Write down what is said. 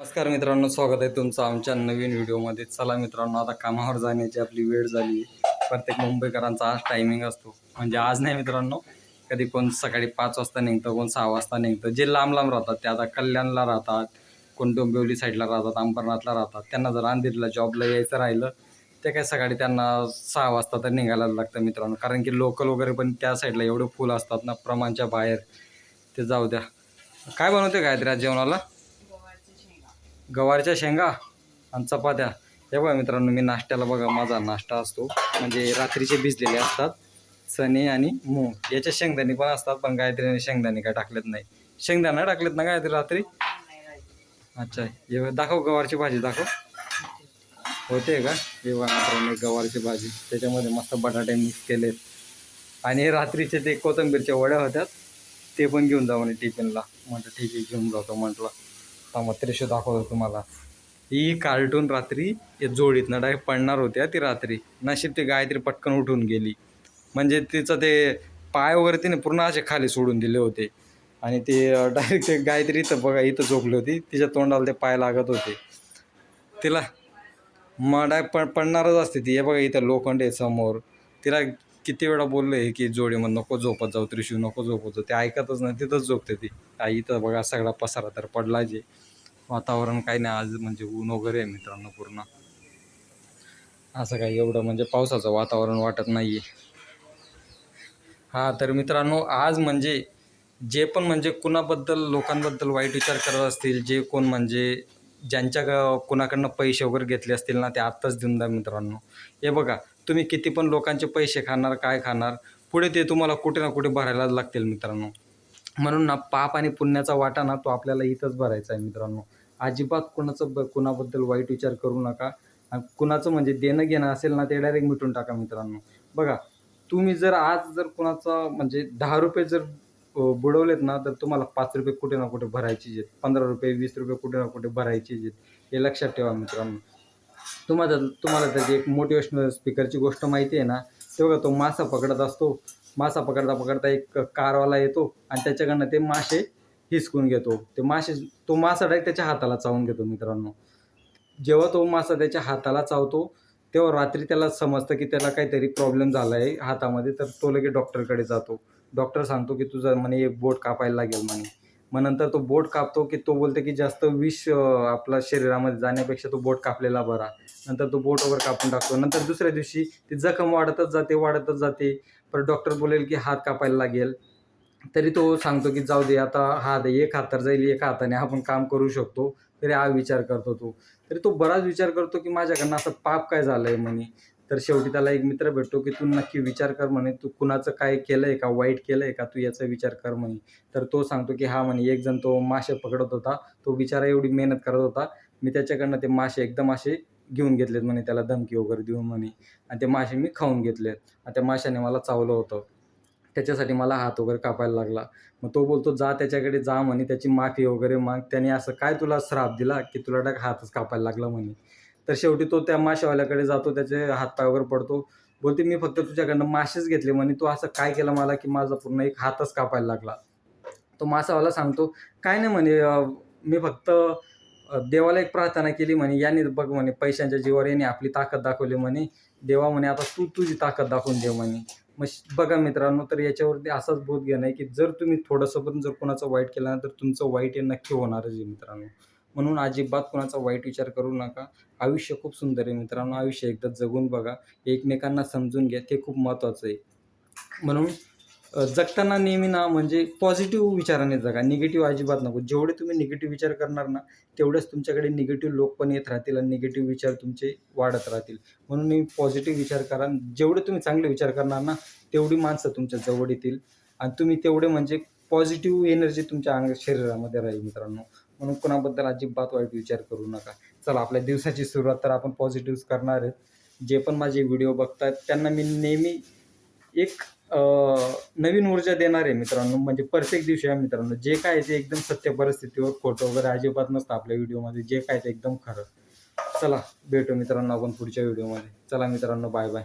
नमस्कार मित्रांनो स्वागत आहे तुमचं आमच्या नवीन व्हिडिओमध्ये. चला मित्रांनो आता कामावर जाण्याची आपली वेळ झाली. प्रत्येक मुंबईकरांचा आज टायमिंग असतो. म्हणजे आज नाही मित्रांनो कधी कोण सकाळी पाच वाजता निघतं कोण सहा वाजता निघतं. जे लांब लांब राहतात ते आता कल्याणला राहतात कोण डोंबिवली साईडला राहतात अंबरनाथला राहतात. त्यांना जर अंधेरीला जॉबला यायचं राहिलं ते काय सकाळी त्यांना सहा वाजता तर निघायला लागतं मित्रांनो. कारण की लोकल वगैरे पण त्या साईडला एवढे फुल असतात ना प्रमाणच्या बाहेर. ते जाऊ द्या. काय बनवते गायत्री आज जेवणाला? गवारच्या शेंगा आणि चपात्या. हे बघा मित्रांनो मी नाश्त्याला बघा माझा नाश्ता असतो. म्हणजे रात्रीचे भिजलेले असतात चणे आणि मूग. याच्या शेंगदाणे पण असतात पण गायत्रीने शेंगदाणे काय टाकलेत नाही. शेंगदाणा टाकलेत ना गायत्री रात्री? अच्छा हे दाखव गवारची भाजी दाखव. होते का? हे बघा मित्रांनो गवारची भाजी. त्याच्यामध्ये मस्त बटाटे मिक्स केलेत. आणि रात्रीचे ते कोथिंबीरच्या वड्या होत्यात ते पण घेऊन जाऊ म्हणे टिफिनला म्हटलं ठीक आहे घेऊन जातो म्हटलं. मग त्रिशू दाखवतो तुम्हाला. ही कार्टून रात्री या जोडीतनं डायरेक्ट पडणार होत्या ती रात्री. नशीब ती गायत्री पटकन उठून गेली. म्हणजे तिचं ते पाय वगैरे तिने पूर्ण असे खाली सोडून दिले होते. आणि ते डायरेक्ट ते गायत्री इथं बघा इथं झोपली होती. तिच्या तोंडाला ते पाय लागत होते. तिला मग डायरेक्ट पण पडणारच असते ती. हे बघा इथं लोखंड आहे समोर. तिला किती वेळा बोललो आहे की जोडीमध्ये नको झोपत जाऊ त्रिशू नको झोपत जाऊ ते ऐकतच नाही तिथंच झोपते ती. आई इथं बघा सगळा पसारा तर पडला जे. वातावरण काही नाही आज म्हणजे ऊन वगैरे आहे मित्रांनो पूर्ण. असं काही एवढं म्हणजे पावसाचं वातावरण वाटत नाही आहे हां तर मित्रांनो आज म्हणजे जे पण म्हणजे कुणाबद्दल लोकांबद्दल वाईट विचार करत असतील जे कोण म्हणजे ज्यांच्या ग- कुणाकडनं पैसे वगैरे घेतले असतील ना ते आत्ताच देऊन द्या मित्रांनो. हे बघा तुम्ही किती पण लोकांचे पैसे खाणार काय खाणार पुढे ते तुम्हाला कुठे ना कुठे भरायला लागतील मित्रांनो. म्हणून ना पाप आणि पुण्याचा वाटा ना तो आपल्याला इथंच भरायचा आहे मित्रांनो. अजिबात कुणाचं ब कुणाबद्दल वाईट विचार करू नका. कुणाचं म्हणजे देणं घेणं असेल ना ते डायरेक्ट मिटून टाका मित्रांनो. बघा तुम्ही जर आज जर कुणाचं म्हणजे दहा रुपये जर बुडवलेत ना तर तुम्हाला पाच रुपये कुठे ना कुठे भरायचे आहेत. पंधरा रुपये वीस रुपये कुठे ना कुठे भरायचे आहेत. हे लक्षात ठेवा मित्रांनो. तुम्हाला तुम्हाला त्याची एक मोटिवेशनल स्पीकरची गोष्ट माहिती आहे ना तेव्हा तो मासा पकडत असतो. मासा पकडता पकडता एक कारवाला येतो आणि त्याच्याकडनं ते मासे हिसकून घेतो. ते मासे तो मासा डायरेक्ट त्याच्या हाताला चावून घेतो मित्रांनो. जेव्हा तो मासा त्याच्या हाताला चावतो तेव्हा रात्री त्याला समजतं की त्याला काहीतरी प्रॉब्लेम झाला आहे हातामध्ये तर तो लगेच डॉक्टरकडे जातो. डॉक्टर सांगतो की तुझं म्हणे एक बोट कापायला लागेल म्हणे. मग नंतर तो बोट कापतो की तो बोलतो की जास्त विष आपला शरीरामध्ये जाण्यापेक्षा तो बोट कापलेला बरा. नंतर तो बोट वगैरे कापून टाकतो. नंतर दुसऱ्या दिवशी ती जखम वाढतच जाते वाढतच जाते. परत डॉक्टर बोलेल की हात कापायला लागेल. तरी तो सांगतो की जाऊ दे आता हात एक हात तर जाईल एक हाताने आपण काम करू शकतो. तरी हा विचार करतो तो. तरी तो बराच विचार करतो की माझ्याकडनं असं पाप काय झालं आहे म्हणे? तर शेवटी त्याला एक मित्र भेटतो की तू नक्की विचार कर म्हणे तू कुणाचं काय केलं आहे का? वाईट केलं आहे का? तू याचा विचार कर म्हणे. तर तो सांगतो की हा म्हणे एक जण तो मासे पकडत होता. तो बिचारा एवढी मेहनत करत होता. मी त्याच्याकडनं ते मासे एकदम असे घेऊन घेतलेत म्हणे त्याला धमकी वगैरे देऊन म्हणे. आणि ते मासे मी खाऊन घेतलेत. आणि त्या माशाने मला चावलं होतं. त्याच्यासाठी मला हात वगैरे कापायला लागला. मग तो बोलतो जा त्याच्याकडे जा म्हणे त्याची माफी वगैरे माग. त्याने असं काय तुला श्राप दिला की तुला डाक हातच कापायला लागला म्हणे. तर शेवटी तो त्या माशावाल्याकडे जातो त्याचे हातपायावर पडतो. बोलते मी फक्त तुझ्याकडनं मासेच घेतले म्हणे. तू असं काय केलं मला की माझा पूर्ण एक हातच कापायला लागला? तो मासावाला सांगतो काय नाही म्हणे मी फक्त देवाला एक प्रार्थना केली म्हणे. याने बघ म्हणे पैशांच्या जीवावर याने आपली ताकद दाखवली म्हणे. देवा म्हणे आता तू तुझी ताकद दाखवून दे म्हणे. मग श- बघा मित्रांनो तर याच्यावरती असाच बोध घेणं आहे की जर तुम्ही थोडंसं पण जर कोणाचं वाईट केलं ना तर तुमचं वाईट हे नक्की होणारच आहे मित्रांनो. म्हणून अजिबात कोणाचा वाईट विचार करू नका. आयुष्य खूप सुंदर आहे मित्रांनो. आयुष्य एकदा जगून बघा. एकमेकांना समजून घ्या. ते खूप महत्त्वाचं आहे. म्हणून जगताना नेहमी ना म्हणजे पॉझिटिव्ह विचाराने जगा. निगेटिव्ह अजिबात नको. जेवढे तुम्ही निगेटिव्ह विचार करणार ना तेवढेच तुमच्याकडे निगेटिव्ह लोक पण येत राहतील आणि निगेटिव्ह विचार तुमचे वाढत राहतील. म्हणून मी पॉझिटिव्ह विचार करा. जेवढे तुम्ही चांगले विचार करणार ना तेवढी माणसं तुमच्या जवळ येतील. आणि तुम्ही तेवढे म्हणजे पॉझिटिव्ह एनर्जी तुमच्या अंग शरीरामध्ये राहील मित्रांनो. म्हणून कोणाबद्दल अजिबात वाईट विचार करू नका. चला आपल्या दिवसाची सुरुवात तर आपण पॉझिटिव्ह करणार आहेत. जे पण माझे व्हिडिओ बघतात त्यांना मी नेहमी एक नवीन ऊर्जा देणार आहे मित्रांनो. म्हणजे प्रत्येक दिवशी आहे मित्रांनो जे काय आहे ते एकदम सत्य परिस्थितीवर खोटं वगैरे अजिबात नसतं आपल्या व्हिडिओमध्ये जे काय ते एकदम खरं. चला भेटू मित्रांनो आपण पुढच्या व्हिडिओमध्ये चला मित्रांनो बाय बाय